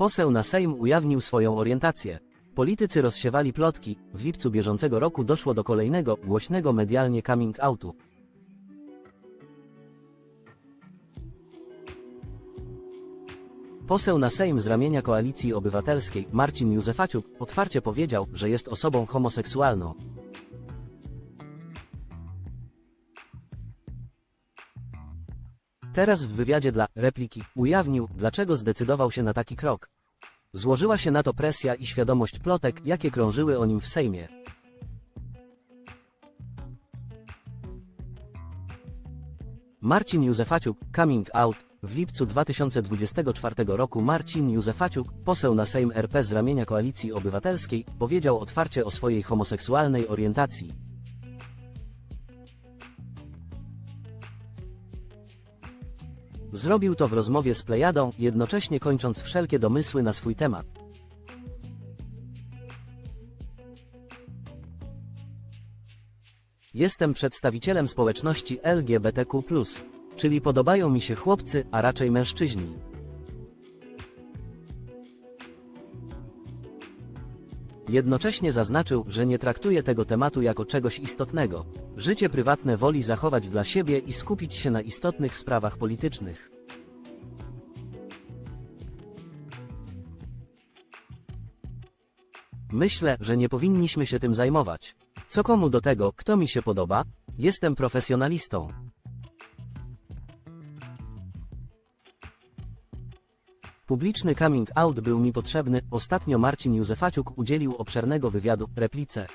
Poseł na Sejm ujawnił swoją orientację. Politycy rozsiewali plotki, w lipcu bieżącego roku doszło do kolejnego, głośnego medialnie coming outu. Poseł na Sejm z ramienia Koalicji Obywatelskiej, Marcin Józefaciuk, otwarcie powiedział, że jest osobą homoseksualną. Teraz w wywiadzie dla Repliki ujawnił, dlaczego zdecydował się na taki krok. Złożyła się na to presja i świadomość plotek, jakie krążyły o nim w Sejmie. Marcin Józefaciuk, coming out. W lipcu 2024 roku Marcin Józefaciuk, poseł na Sejm RP z ramienia Koalicji Obywatelskiej, powiedział otwarcie o swojej homoseksualnej orientacji. Zrobił to w rozmowie z Plejadą, jednocześnie kończąc wszelkie domysły na swój temat. Jestem przedstawicielem społeczności LGBTQ+, czyli podobają mi się chłopcy, a raczej mężczyźni. Jednocześnie zaznaczył, że nie traktuje tego tematu jako czegoś istotnego. Życie prywatne woli zachować dla siebie i skupić się na istotnych sprawach politycznych. Myślę, że nie powinniśmy się tym zajmować. Co komu do tego, kto mi się podoba? Jestem profesjonalistą. Publiczny coming out był mi potrzebny. Ostatnio Marcin Józefaciuk udzielił obszernego wywiadu replice.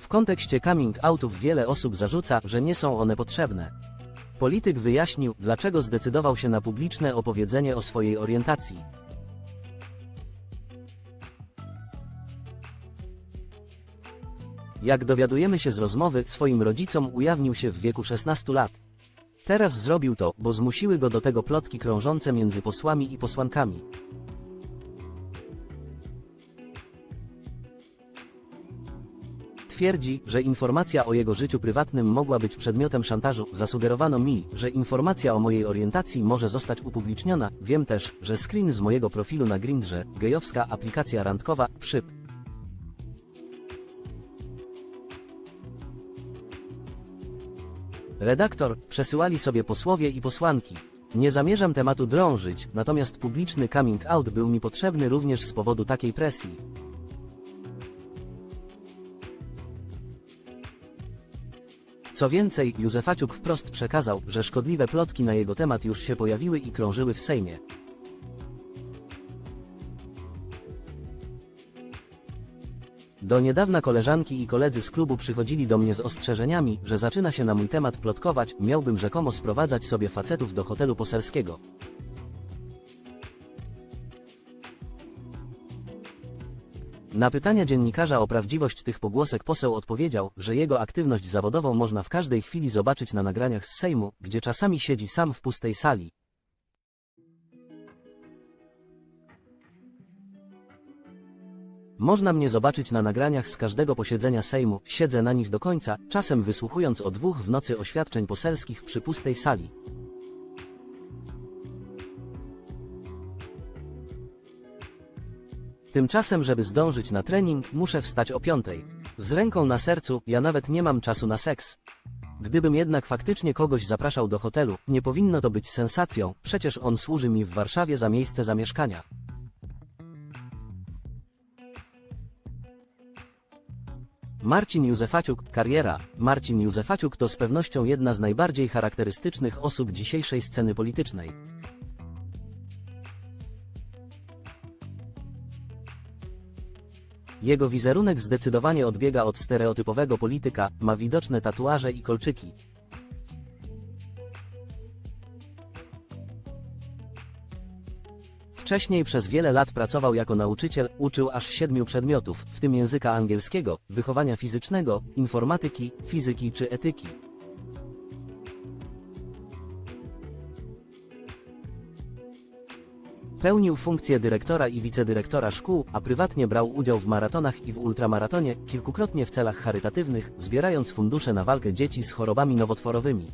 W kontekście coming outów wiele osób zarzuca, że nie są one potrzebne. Polityk wyjaśnił, dlaczego zdecydował się na publiczne opowiedzenie o swojej orientacji. Jak dowiadujemy się z rozmowy, swoim rodzicom ujawnił się w wieku 16 lat. Teraz zrobił to, bo zmusiły go do tego plotki krążące między posłami i posłankami. Twierdzi, że informacja o jego życiu prywatnym mogła być przedmiotem szantażu. Zasugerowano mi, że informacja o mojej orientacji może zostać upubliczniona. Wiem też, że screen z mojego profilu na Grindrze, gejowska aplikacja randkowa, przyp. Redaktor, przesyłali sobie posłowie i posłanki. Nie zamierzam tematu drążyć, natomiast publiczny coming out był mi potrzebny również z powodu takiej presji. Co więcej, Józefaciuk wprost przekazał, że szkodliwe plotki na jego temat już się pojawiły i krążyły w Sejmie. Do niedawna koleżanki i koledzy z klubu przychodzili do mnie z ostrzeżeniami, że zaczyna się na mój temat plotkować, miałbym rzekomo sprowadzać sobie facetów do hotelu poselskiego. Na pytania dziennikarza o prawdziwość tych pogłosek poseł odpowiedział, że jego aktywność zawodową można w każdej chwili zobaczyć na nagraniach z Sejmu, gdzie czasami siedzi sam w pustej sali. Można mnie zobaczyć na nagraniach z każdego posiedzenia Sejmu, siedzę na nich do końca, czasem wysłuchując o dwóch w nocy oświadczeń poselskich przy pustej sali. Tymczasem, żeby zdążyć na trening, muszę wstać o piątej. Z ręką na sercu, ja nawet nie mam czasu na seks. Gdybym jednak faktycznie kogoś zapraszał do hotelu, nie powinno to być sensacją, przecież on służy mi w Warszawie za miejsce zamieszkania. Marcin Józefaciuk, kariera. Marcin Józefaciuk to z pewnością jedna z najbardziej charakterystycznych osób dzisiejszej sceny politycznej. Jego wizerunek zdecydowanie odbiega od stereotypowego polityka, ma widoczne tatuaże i kolczyki. Wcześniej przez wiele lat pracował jako nauczyciel, uczył aż siedmiu przedmiotów, w tym języka angielskiego, wychowania fizycznego, informatyki, fizyki czy etyki. Pełnił funkcję dyrektora i wicedyrektora szkół, a prywatnie brał udział w maratonach i w ultramaratonie, kilkukrotnie w celach charytatywnych, zbierając fundusze na walkę dzieci z chorobami nowotworowymi.